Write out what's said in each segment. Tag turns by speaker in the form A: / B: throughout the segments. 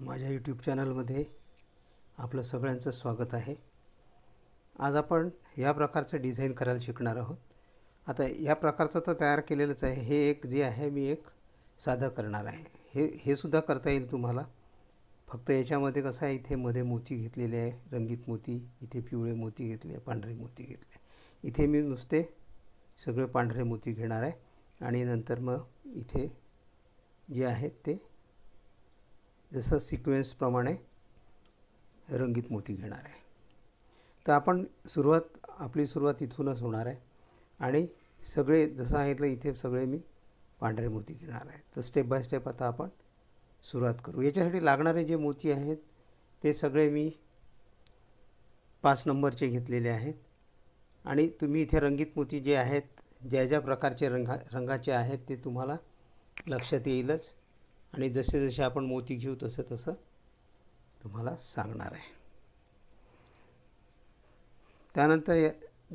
A: माझ्या यूट्यूब चॅनलमध्ये आपलं सगळ्यांचं स्वागत आहे. आज आपण या प्रकारचं डिझाईन करायला शिकणार आहोत. आता या प्रकारचं तर तयार केलेलंच आहे. हे एक जे आहे मी एक साधं करणार आहे. हे हे सुद्धा करता येईल तुम्हाला. फक्त याच्यामध्ये कसं आहे इथे मध्ये मोती घेतलेले आहे. रंगीत मोती इथे पिवळे मोती घेतले पांढरे मोती घेतले. इथे मी नुसते सगळे पांढरे मोती घेणार आहे. आणि नंतर मग इथे जे आहेत ते जसं सिक्वेन्सप्रमाणे रंगीत मोती घेणार आहे. तर आपण सुरुवात आपली सुरुवात इथूनच होणार आहे. आणि सगळे जसं सांगितलं इथे सगळे मी पांढरे मोती घेणार आहे. तर स्टेप बाय स्टेप आता आपण सुरुवात करू. याच्यासाठी लागणारे जे मोती आहेत ते सगळे मी पाच नंबरचे घेतलेले आहेत. आणि तुम्ही इथे रंगीत मोती जे आहेत ज्या ज्या प्रकारचे रंगा रंगाचे आहेत ते तुम्हाला लक्षात येईलच. आणि जसे जसे आपण मोती घेऊ तसं तसं तुम्हाला सांगणार आहे. त्यानंतर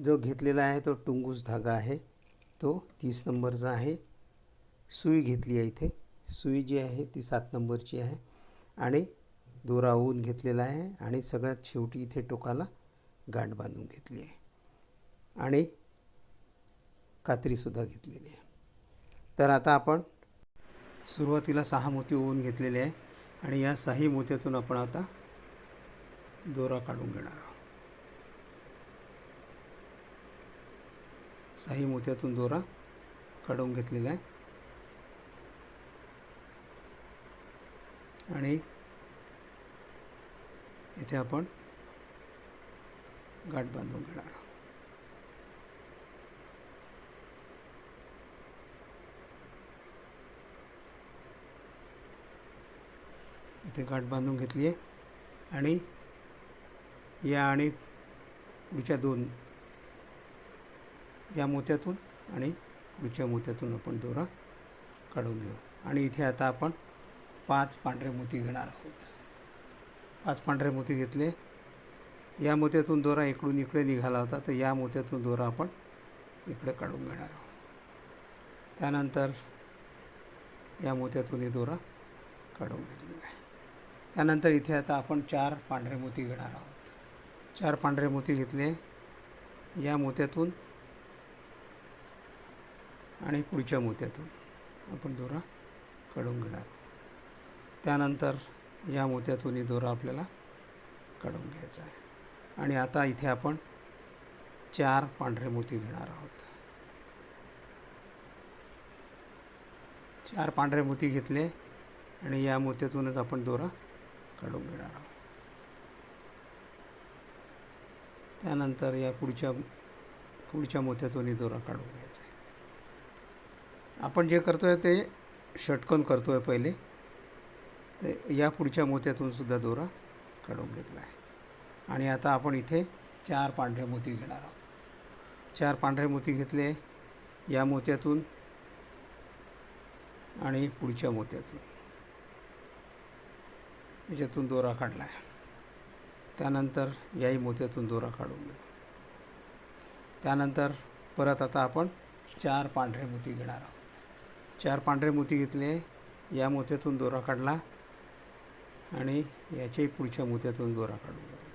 A: जो घेतलेला आहे तो टुंगूस धागा आहे. तो तीस नंबरचा आहे. सुई घेतली आहे इथे. सुई जी आहे ती सात नंबरची आहे. आणि दोरा ऊन घेतलेला आहे. आणि सगळ्यात शेवटी इथे टोकाला गाठ बांधून घेतली आहे. आणि कात्रीसुद्धा घेतलेली आहे. तर आता आपण सुरुवातीला सहा मोती ओवून घेतलेले आहे आणि या सहाही मोत्यातून आपण आता दोरा काढून घेणार आहोत. सहाही मोत्यातून दोरा काढून घेतलेला आहे. आणि इथे आपण गाठ बांधून घेणार आहोत. इथे गाठ बांधून घेतली आहे आणि या आणि पुढच्या दोन या मोत्यातून आणि पुढच्या मोत्यातून आपण दोरा काढून घेऊ. आणि इथे आता आपण पाच पांढरे मोती घेणार आहोत. पाच पांढरे मोती घेतले. या मोत्यातून दोरा इकडून इकडे निघाला होता तर या मोत्यातून दोरा आपण इकडे काढून घेणार आहोत. त्यानंतर या मोत्यातून दोरा काढून घेतलेला आहे. त्यानंतर इथे आता आपण चार पांढरे मोती घेणार आहोत. चार पांढरे मोती घेतले. या मोत्यातून आणि पुढच्या मोत्यातून आपण दोरा काढून घेणार त्यानंतर या मोत्यातूनही दोरा आपल्याला काढून घ्यायचा आहे. आणि आता इथे आपण चार पांढरे मोती घेणार आहोत. चार पांढरे मोती घेतले आणि या मोत्यातूनच आपण दोरा काढून घेणार आहोत. त्यानंतर या पुढच्या पुढच्या मोत्यातूनही दोरा काढून घ्यायचा आहे. आपण जे करतो आहे ते षटकन करतो आहे पहिले. तर या पुढच्या मोत्यातून सुद्धा दोरा काढून घेतला आहे. आणि आता आपण इथे चार पांढरे मोती घेणार आहोत. चार पांढरे मोती घेतले या मोत्यातून आणि पुढच्या मोत्यातून. याच्यातून दोरा काढला आहे त्यानंतर याही मोत्यातून दोरा काढून घेऊ. त्यानंतर परत आता आपण चार पांढरे मोती घेणार आहोत. चार पांढरे मोती घेतले या मोत्यातून दोरा काढला आणि याच्याही पुढच्या मोत्यातून दोरा काढून घेतला.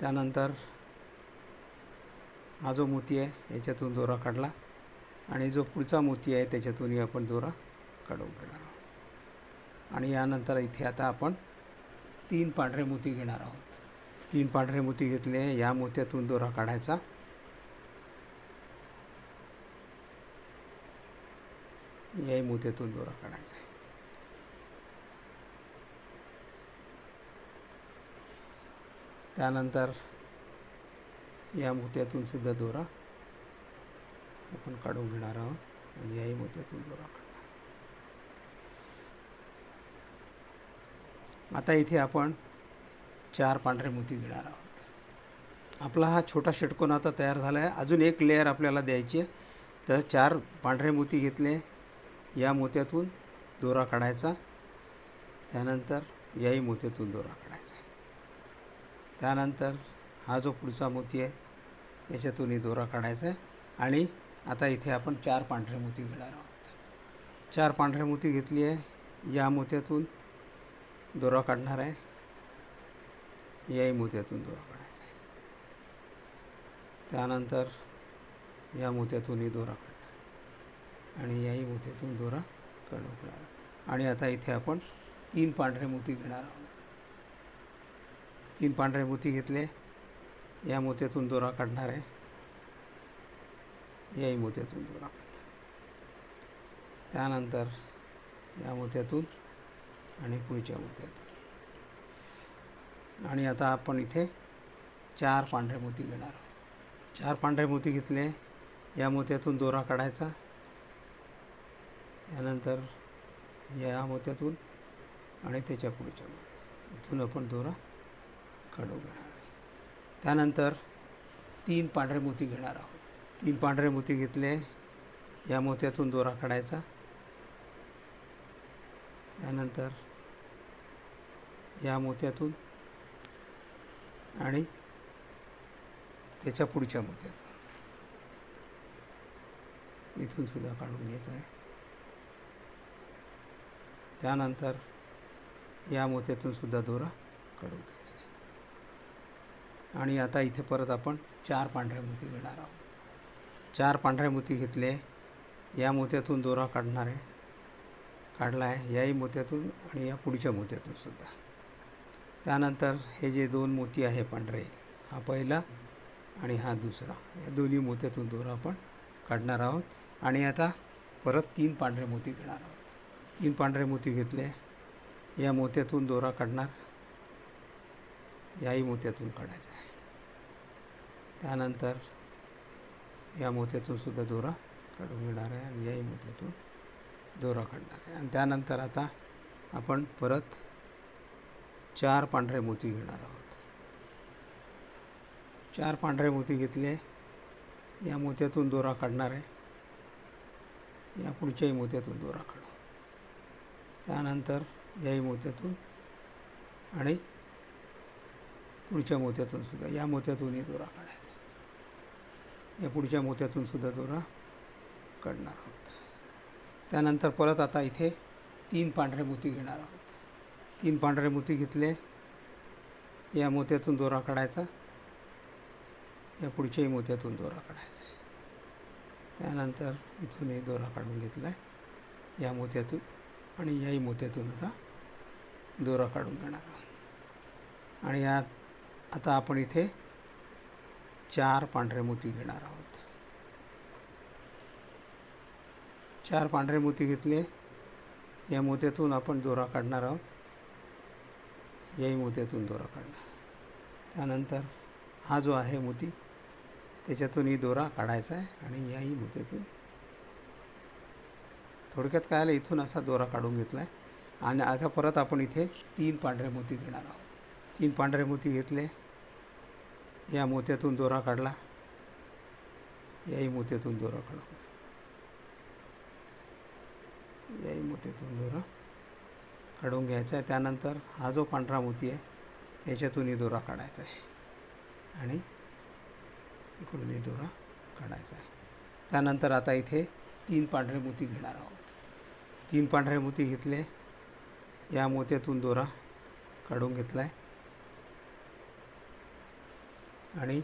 A: त्यानंतर हा जो मोती आहे याच्यातून दोरा काढला आणि जो पुढचा मोती आहे त्याच्यातूनही आपण दोरा काढून घेणार आहोत. आणि यानंतर इथे आता आपण तीन पांढरे मोती घेणार आहोत. तीन पांढरे मोती घेतले या मोत्यातून दोरा काढायचा. याही मोत्यातून दोरा काढायचा. आहे त्यानंतर या मोत्यातून सुद्धा दोरा आपण काढून घेणार आहोत आणि याही मोत्यातून दोरा काढणार आता इथे आपण चार पांढरे मोती घेणार आहोत. आपला हा छोटा षटकोन आता तयार झाला आहे अजून एक लेअर आपल्याला द्यायची आहे. तर चार पांढरे मोती घेतले. या मोत्यातून दोरा काढायचा. त्यानंतर याही मोत्यातून दोरा काढायचा. त्यानंतर हा जो पुढचा मोती आहे याच्यातूनही दोरा काढायचा आहे. आणि आता इथे आपण चार पांढरे मोती घेणार आहोत. चार पांढरे मोती घेतली आहे. या मोत्यातून दोरा काढणार आहे. याही मोत्यातून दोरा काढायचा आहे. त्यानंतर या मोत्यातूनही दोरा काढणार आणि याही मोत्यातून दोरा काढणार आणि आता इथे आपण तीन पांढरे मोती घेणार आहोत. तीन पांढरे मोती घेतले. या मोत्यातून दोरा काढणार आहे. याही मोत्यातून दोरा काढणार त्यानंतर या मोत्यातून आणि पुढच्या मोत्यातून आणि आता आपण इथे चार पांढरे मोती घेणार आहोत. चार पांढरे मोती घेतले या मोत्यातून दोरा काढायचा. यानंतर या मोत्यातून आणि त्याच्या पुढच्या मोत्यातून इथून आपण दोरा काढून घेणार आहे त्यानंतर तीन पांढरे मोती घेणार आहोत. तीन पांढरे मोती घेतले या मोत्यातून दोरा काढायचा. त्यानंतर या मोत्यातून आणि त्याच्या पुढच्या मोत्यातून. इथून सुद्धा काढून घेत आहे. त्यानंतर या मोत्यातून सुद्धा दोरा काढून घ्यायचा आहे. आणि आता इथे परत आपण चार पांढऱ्या मोती घेणार आहोत. चार पांढऱ्या मोती घेतले या मोत्यातून दोरा काढणार आहे काढला आहे याही मोत्यातून आणि या पुढच्या मोत्यातून सुद्धा. त्यानंतर हे जे दोन मोती आहे पांढरे हा पहिला आणि हा दुसरा या दोन्ही मोत्यातून दोरा आपण काढणार आहोत. आणि आता परत तीन पांढरे मोती घेणार आहोत. तीन पांढरे मोती घेतले या मोत्यातून दोरा काढणार याही मोत्यातून काढायचा आहे. त्यानंतर या मोत्यातून सुद्धा दोरा काढून घेणार आहे आणि याही मोत्यातून दोरा काढणार आहे. आणि त्यानंतर आता आपण परत चार पांढरे मोती घेणार आहोत. चार पांढरे मोती घेतले. या मोत्यातून दोरा काढणार आहे. या पुढच्याही मोत्यातून दोरा काढू. त्यानंतर याही मोत्यातून आणि पुढच्या मोत्यातून सुद्धा या मोत्यातूनही दोरा काढायचा. या पुढच्या मोत्यातून सुद्धा दोरा काढणार आहोत. त्यानंतर परत आता इथे तीन पांढरे मोती घेणार आहोत. तीन पांढरे मोती घेतले. या मोत्यातून दोरा काढायचा. या पुढच्याही मोत्यातून दोरा काढायचा. त्यानंतर इथूनही दोरा काढून घेतला आहे या मोत्यातून आणि याही मोत्यातून आता दोरा काढून घेणार आहोत. आणि यात आता आपण इथे चार पांढरे मोती घेणार आहोत. चार पांढरे मोती घेतले. या मोत्यातून आपण दोरा काढणार आहोत. याही मोत्यातून दोरा काढणार त्यानंतर हा जो आहे मोती त्याच्यातून ही दोरा काढायचा आहे आणि याही मोत्यातून थोडक्यात काय आलं इथून असा दोरा काढून घेतला आहे आणि आता परत आपण इथे तीन पांढरे मोती घेणार आहोत. तीन पांढरे मोती घेतले. या मोत्यातून दोरा काढला. याही मोत्यातून दोरा काढून याही मोत्यातून दोरा काढून घ्यायचा आहे. त्यानंतर हा जो पांढरा मोती आहे याच्यातूनही दोरा काढायचा आहे. आणि इकडूनही दोरा काढायचा आहे. त्यानंतर आता इथे तीन पांढरे मोती घेणार आहोत. तीन पांढरे मोती घेतले. या मोत्यातून दोरा काढून घेतला आहे आणि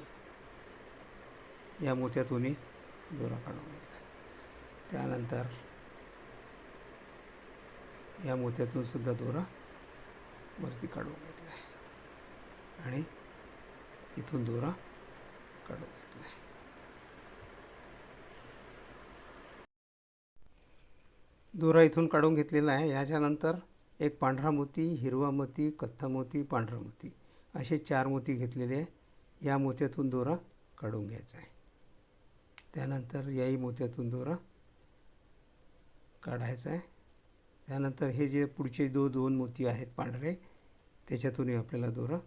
A: या मोत्यातूनही दोरा काढून घेतला आहे त्यानंतर या मोत्यातून सुद्धा दोरा वरती काढून घेतला आहे आणि इथून दोरा काढून घेतला आहे दोरा इथून काढून घेतलेला आहे. याच्यानंतर एक पांढरा मोती हिरवा मोती कथ्था मोती पांढरा मोती असे चार मोती घेतलेले आहे. या मोत्यातून दोरा काढून घ्यायचा आहे. त्यानंतर याही मोत्यातून दोरा काढायचा आहे. त्यानंतर हे जे पुढचे दो दोन मोती आहेत पांढरे त्याच्यातूनही आपल्याला दोरा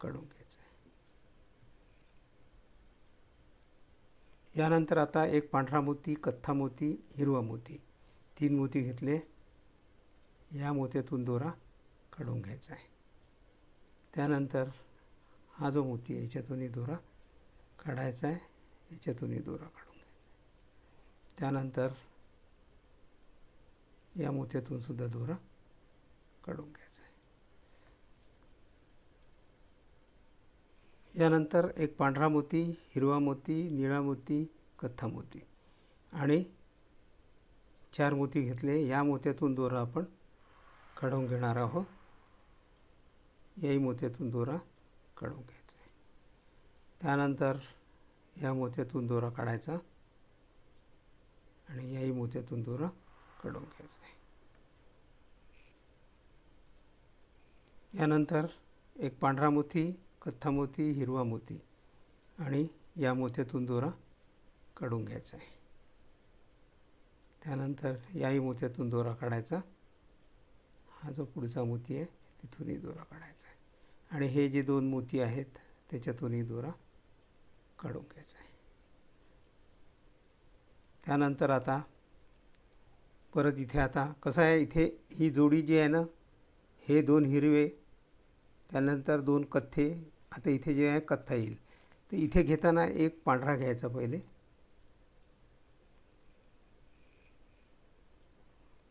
A: काढून घ्यायचा. आहे यानंतर आता एक पांढरा मोती कथ्था मोती हिरवा मोती. तीन मोती घेतले. या मोत्यातून दोरा काढून घ्यायचा आहे. त्यानंतर हा जो मोती आहे याच्यातूनही दोरा काढायचा आहे. याच्यातूनही दोरा काढून घ्यायचा त्यानंतर या मोत्यातून सुद्धा दोरा काढून घ्यायचा आहे. यानंतर एक पांढरा मोती हिरवा मोती निळा मोती कथ्था मोती आणि चार मोती घेतले. या मोत्यातून दोरा आपण काढून घेणार आहोत. याही मोत्यातून दोरा काढून घ्यायचा आहे. त्यानंतर या मोत्यातून दोरा काढायचा आणि याही मोत्यातून दोरा काढून घ्यायचा. आहे यानंतर एक पांढरा मोती कथ्था मोती हिरवा मोती आणि या मोत्यातून दोरा काढून घ्यायचा आहे. त्यानंतर याही मोत्यातून दोरा काढायचा. हा जो पुढचा मोती आहे तिथूनही दोरा काढायचा आहे. आणि हे जे दोन मोती आहेत त्याच्यातूनही दोरा काढून घ्यायचा आहे. त्यानंतर आता परत इथे आता कसं आहे इथे ही जोडी जी आहे ना हे दोन हिरवे त्यानंतर दोन कथ्थे आता इथे जे आहे कथ्था येईल. तर इथे घेताना एक पांढरा घ्यायचा पहिले.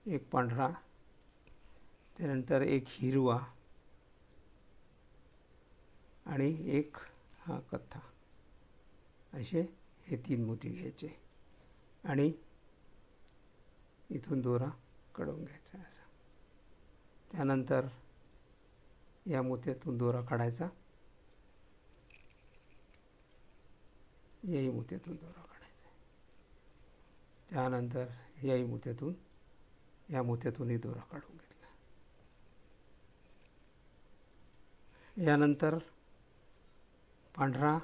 A: एक पांढरा त्यानंतर एक हिरवा आणि एक हा कथ्था. असे हे तीन मोती घ्यायचे. आणि इथून दोरा काढून घ्यायचा असा. त्यानंतर या मोत्यातून दोरा काढायचा. याही मोत्यातून दोरा काढायचा त्यानंतर याही मोत्यातून या मोत्यातूनही दोरा काढून घेतला. यानंतर पांढरा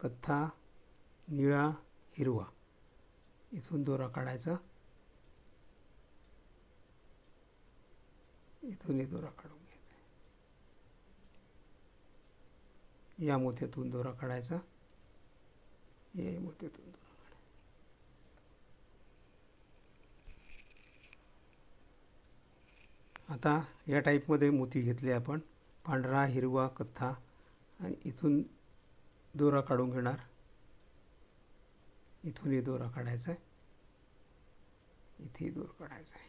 A: कथ्था निळा हिरवा इथून दोरा काढायचा. इथूनही दोरा काढून घ्यायचा या मोत्यातून दोरा काढायचा. या मोत्यातून दोरा आता या टाईपमध्ये मोती घेतले आपण. पांढरा हिरवा कथ्था आणि इथून दोरा काढून घेणार. इथूनही दोरा काढायचा आहे इथेही दोरा काढायचा आहे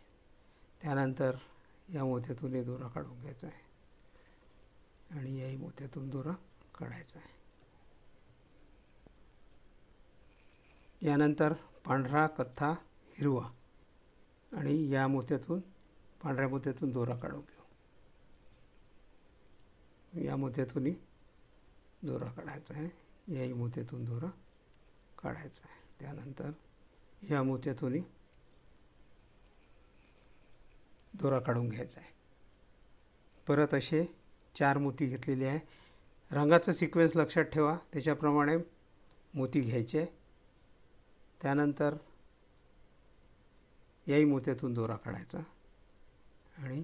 A: त्यानंतर या मोत्यातूनही दोरा काढून घ्यायचा आहे. आणि याही मोत्यातून दोरा काढायचा आहे. यानंतर पांढरा कथ्था हिरवा आणि या मोत्यातून पांढऱ्या मोत्यातून दोरा काढून घेऊ. या मोत्यातूनही दोरा काढायचा आहे. याही मोत्यातून दोरा काढायचा आहे. त्यानंतर या मोत्यातूनही दोरा काढून घ्यायचा आहे. परत असे चार मोती घेतलेले आहे. रंगाचं सिक्वेन्स लक्षात ठेवा. त्याच्याप्रमाणे मोती घ्यायचे त्यानंतर याही मोत्यातून दोरा काढायचा. आणि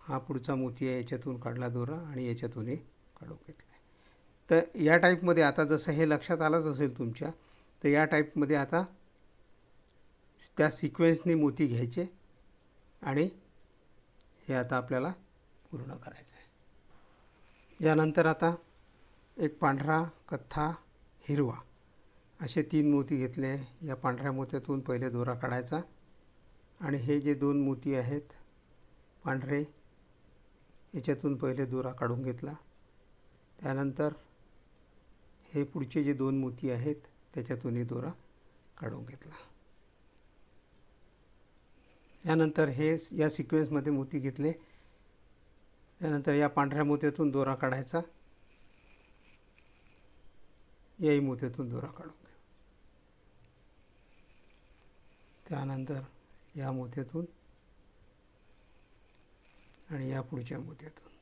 A: हा पुढचा मोती आहे. याच्यातून काढला दोरा आणि याच्यातूनही काढून घेतला आहे. तर या टाईपमध्ये आता जसं हे लक्षात आलंच असेल तुमच्या तर या टाईपमध्ये आता त्या सिक्वेन्सने मोती घ्यायचे आणि हे आता आपल्याला पूर्ण करायचं आहे यानंतर आता एक पांढरा कथ्था हिरवा. असे तीन मोती घेतले. या पांढऱ्या मोत्यातून पहिले दोरा काढायचा आणि हे जे दोन मोती आहेत पांढरे याच्यातून पहिले दोरा काढून घेतला. त्यानंतर हे पुढचे जे दोन मोती आहेत त्याच्यातूनही दोरा काढून घेतला. यानंतर हे या सिक्वेन्समध्ये मोती घेतले. त्यानंतर या पांढऱ्या मोत्यातून दोरा काढायचा. याही मोत्यातून दोरा काढून घेऊ. त्यानंतर या मोत्यातून आणि या पुढच्या मोत्यातून.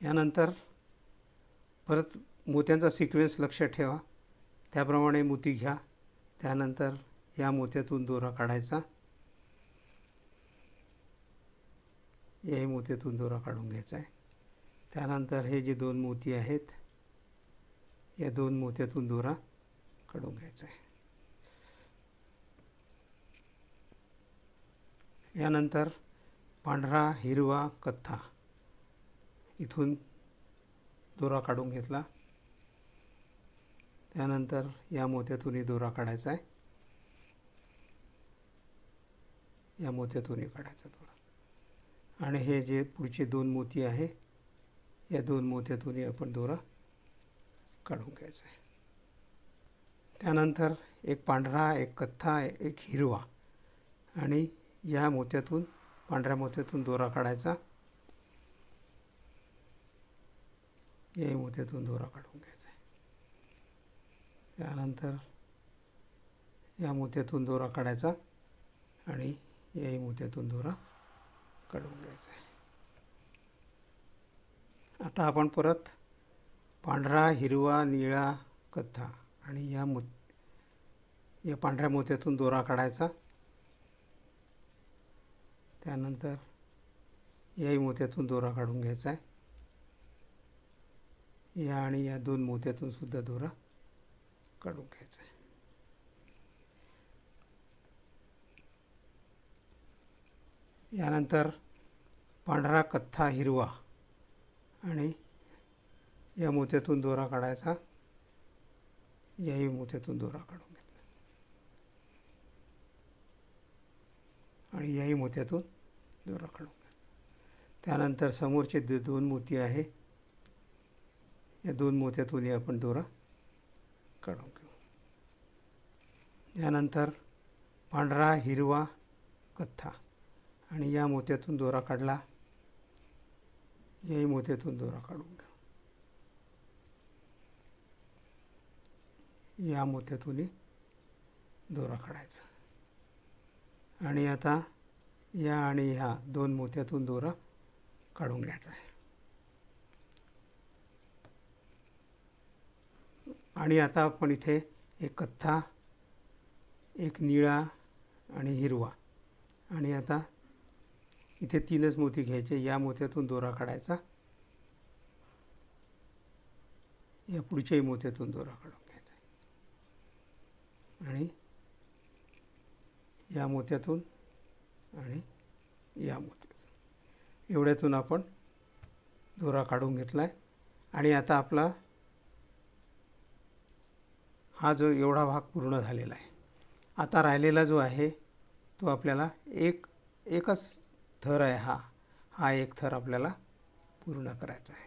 A: यानंतर परत मोत्यांचा सिक्वेन्स लक्षात ठेवा. त्याप्रमाणे मोती घ्या. त्यानंतर या मोत्यातून दोरा काढायचा. याही मोत्यातून दोरा काढून घ्यायचा आहे. त्यानंतर हे जे दोन मोती आहेत या दोन मोत्यातून दोरा काढून घ्यायचा आहे. यानंतर पांढरा हिरवा कथ्था इथून दोरा काढून घेतला. त्यानंतर या मोत्यातूनही दोरा काढायचा आहे. या मोत्यातूनही काढायचा दोरा. आणि हे जे पुढचे दोन मोती आहे या दोन मोत्यातूनही आपण दोरा काढून घ्यायचा आहे. त्यानंतर एक पांढरा एक कथ्था एक हिरवा आणि या मोत्यातून पांढऱ्या मोत्यातून दोरा काढायचा. याही मोत्यातून दोरा काढून घ्यायचा आहे त्यानंतर या मोत्यातून दोरा काढायचा आणि याही मोत्यातून दोरा काढून घ्यायचा आहे आता आपण परत पांढरा हिरवा निळा कथ्था आणि या मो या पांढऱ्या मोत्यातून दोरा काढायचा. त्यानंतर याही मोत्यातून दोरा काढून घ्यायचा आहे या आणि या दोन मोत्यातून सुद्धा दोरा काढून घ्यायचा आहे. यानंतर पांढरा कथ्था हिरवा आणि या मोत्यातून दोरा काढायचा. याही मोत्यातून दोरा काढून घेतला. आणि याही मोत्यातून दोरा काढून घेतला. त्यानंतर समोरचे जे दोन मोती आहे. या दोन मोत्यातूनही आपण दोरा काढून घेऊ. यानंतर पांढरा हिरवा कथ्था आणि या मोत्यातून दोरा काढला. याही मोत्यातून दोरा काढून घेऊ. या मोत्यातूनही दोरा काढायचा. आणि आता या आणि ह्या दोन मोत्यातून दोरा काढून घ्यायचा आहे. आणि आता आपण इथे एक कथ्था एक निळा आणि हिरवा. आणि आता इथे तीनच मोती घ्यायचे. या मोत्यातून दोरा काढायचा. या पुढच्याही मोत्यातून दोरा काढून घ्यायचा. आणि या मोत्यातून आणि या मोत्यातून. एवढ्यातून आपण दोरा काढून घेतला आहे आणि आता आपला हा जो एवढा भाग पूर्ण झालेला आहे. आता राहिलेला जो आहे तो आपल्याला एक एकच थर आहे हा. हा एक थर आपल्याला पूर्ण करायचा आहे.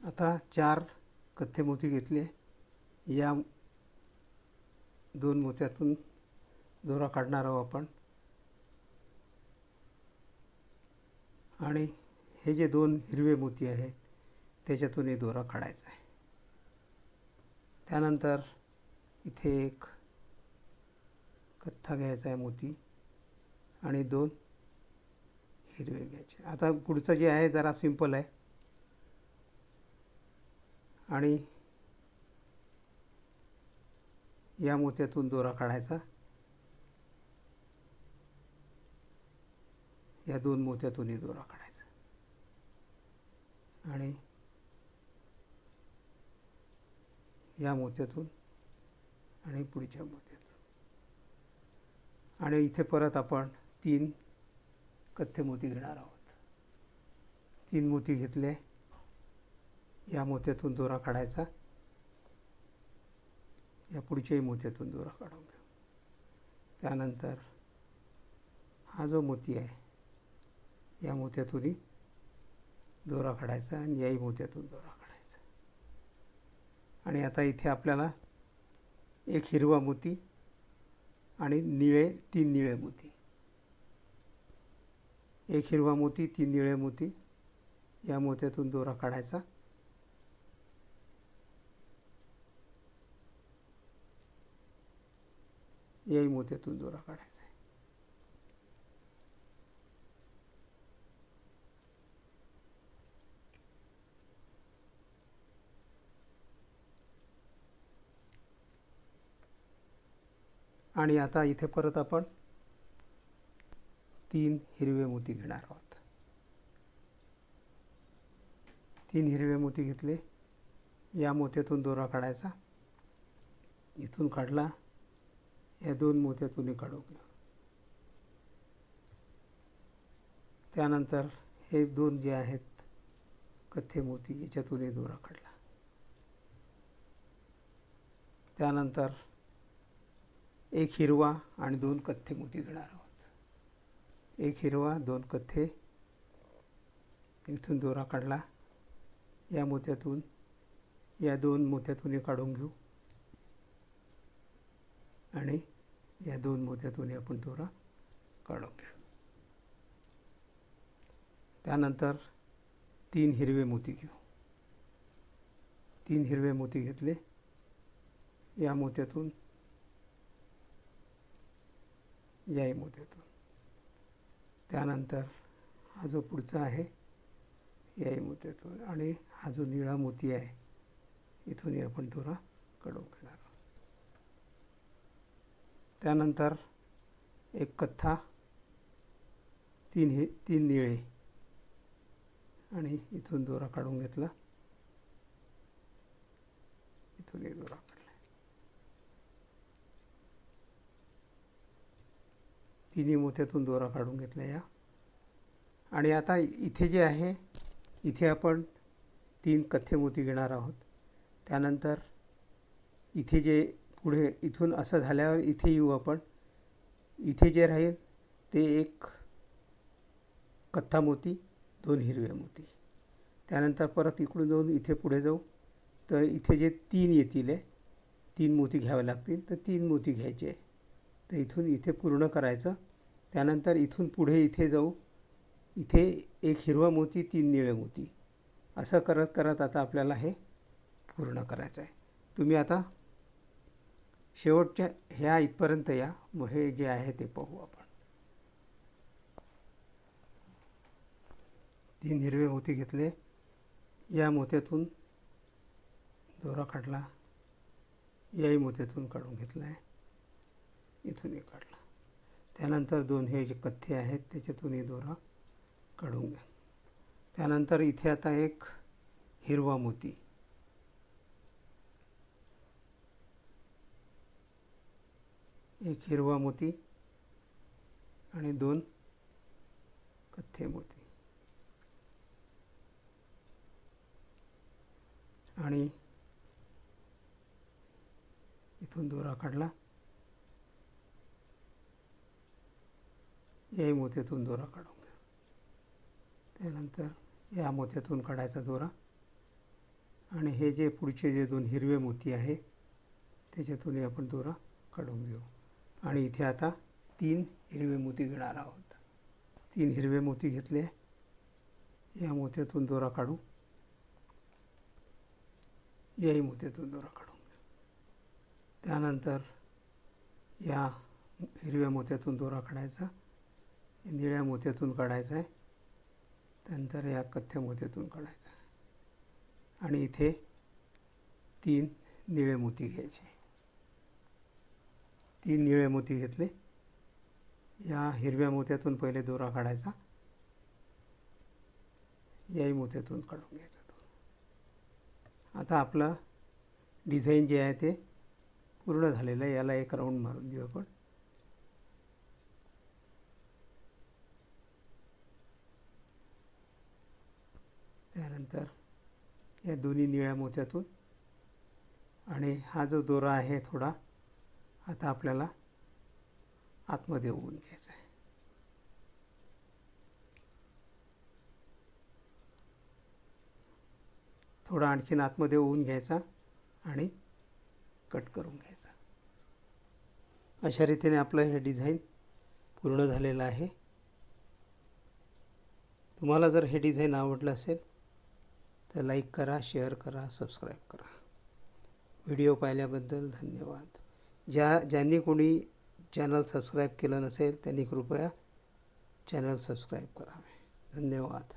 A: आता चार कथ्थे मोती घेतले. या दोन मोत्यातून दोरा काढणार आहोत आपण. आणि हे जे दोन हिरवे मोती आहेत त्याच्यातून हे दोरा काढायचा आहे. त्यानंतर इथे एक कथ्था घ्यायचा आहे मोती आणि दोन हिरवे घ्यायचे. आता पुढचं जे आहे जरा सिंपल आहे. आणि या मोत्यातून दोरा काढायचा. या दोन मोत्यातूनही दोरा काढायचा. आणि या मोत्यातून आणि पुढच्या मोत्यातून. आणि इथे परत आपण तीन कथ्थे मोती घेणार आहोत. तीन मोती घेतले. या मोत्यातून दोरा काढायचा. या पुढच्याही मोत्यातून दोरा काढून घेऊ. त्यानंतर हा जो मोती आहे या मोत्यातूनही दोरा काढायचा आणि याही मोत्यातून दोरा आणि आता इथे आपल्याला एक हिरवा मोती आणि निळे तीन निळे मोती. एक हिरवा मोती तीन निळे मोती. या मोत्यातून दोरा काढायचा. याही मोत्यातून दोरा काढायचा. आणि आता इथे परत आपण तीन हिरवे मोती घेणार आहोत. तीन हिरवे मोती घेतले. या मोत्यातून दोरा काढायचा. इथून काढला. या दोन मोत्यातूनही काढू घेऊ त्यानंतर हे दोन जे आहेत कथ्थे मोती याच्यातूनही दोरा काढला. त्यानंतर एक हिरवा आणि दोन कथ्थे मोती घेणार आहोत. एक हिरवा दोन कथ्थे इथून दोरा काढला. या मोत्यातून या दोन मोत्यातून हे काढून घेऊ. आणि या दोन मोत्यातून आपण दोरा काढून घेऊ. त्यानंतर तीन हिरवे मोती घेऊ. तीन हिरवे मोती घेतले. या मोत्यातून याही मोत्यातून त्यानंतर हा जो पुढचा आहे याही मोत्यातून आणि हा जो निळा मोती आहे इथूनही आपण दोरा काढून घेणार आहोत. त्यानंतर एक कथ्था तीन हे तीन निळे. आणि इथून दोरा काढून घेतला. इथून एक दोरा काढला तिन्ही मोत्यातून दोरा काढून घेतला या. आणि आता इथे जे आहे इथे आपण तीन कथ्थे मोती घेणार आहोत. त्यानंतर इथे जे पुढे इथून असं झाल्यावर इथे येऊ आपण. इथे जे राहील ते एक कथ्था मोती दोन हिरव्या मोती त्यानंतर परत इकडून जाऊन इथे पुढे जाऊ. तर इथे जे तीन येतील आहे तीन मोती घ्यावे लागतील. तर तीन मोती घ्यायचे तर इथून इथे पूर्ण करायचं. त्यानंतर इथून पुढे इथे जाऊ. इथे एक हिरवा मोती तीन निळे मोती. असं करत करत आता आपल्याला हे पूर्ण करायचं आहे तुम्ही आता शेवटच्या ह्या इथपर्यंत या. मग हे जे आहे ते पाहू आपण. तीन हिरवे मोती घेतले. या मोत्यातून दोरा काढला. याही मोत्यातून काढून घेतला आहे इथूनही काढला. त्यानंतर दोन हे जे कथ्थे आहेत त्याच्यातूनही दोरा काढून घ्या. त्यानंतर इथे आता एक हिरवा मोती. एक हिरवा मोती आणि दोन कथ्थे मोती. आणि इथून दोरा काढला. याही मोत्यातून दोरा काढून घ्या. त्यानंतर या मोत्यातून काढायचा दोरा. आणि हे जे पुढचे जे दोन हिरवे मोती आहे त्याच्यातूनही आपण दोरा काढून घेऊ. आणि इथे आता तीन हिरवे मोती घेणार आहोत. तीन हिरवे मोती घेतले. या मोत्यातून दोरा काढू. याही मोत्यातून दोरा काढून त्यानंतर या हिरव्या मोत्यातून दोरा काढायचा. निळ्या मोत्यातून काढायचा आहे. त्यानंतर या कथ्या मोत्यातून काढायचा आहे. आणि इथे तीन निळे मोती घ्यायचे. तीन निळे मोती घेतले. या हिरव्या मोत्यातून पहिले दोरा काढायचा. याही मोत्यातून काढून घ्यायचा तो आता आपलं डिझाईन जे आहे ते पूर्ण झालेलं आहे. याला एक राऊंड मारून देऊ आपण. त्यानंतर या दोन्ही निळ्या मोत्यातून आणि हा जो दोरा आहे थोडा आता आपल्याला आतमध्ये ओवून घ्यायचा आहे. थोडा आणखीन आतमध्ये ओवून घ्यायचा आणि कट करून घ्यायचा. अशा रीतीने आपलं हे डिझाईन पूर्ण झालेलं आहे. तुम्हाला जर हे डिझाईन आवडलं असेल तर लाईक करा शेअर करा सबस्क्राईब करा. व्हिडिओ पाहिल्याबद्दल धन्यवाद. ज्या ज्यांनी कोणी चॅनल सबस्क्राईब केलं नसेल त्यांनी कृपया चॅनल सबस्क्राईब करावे धन्यवाद.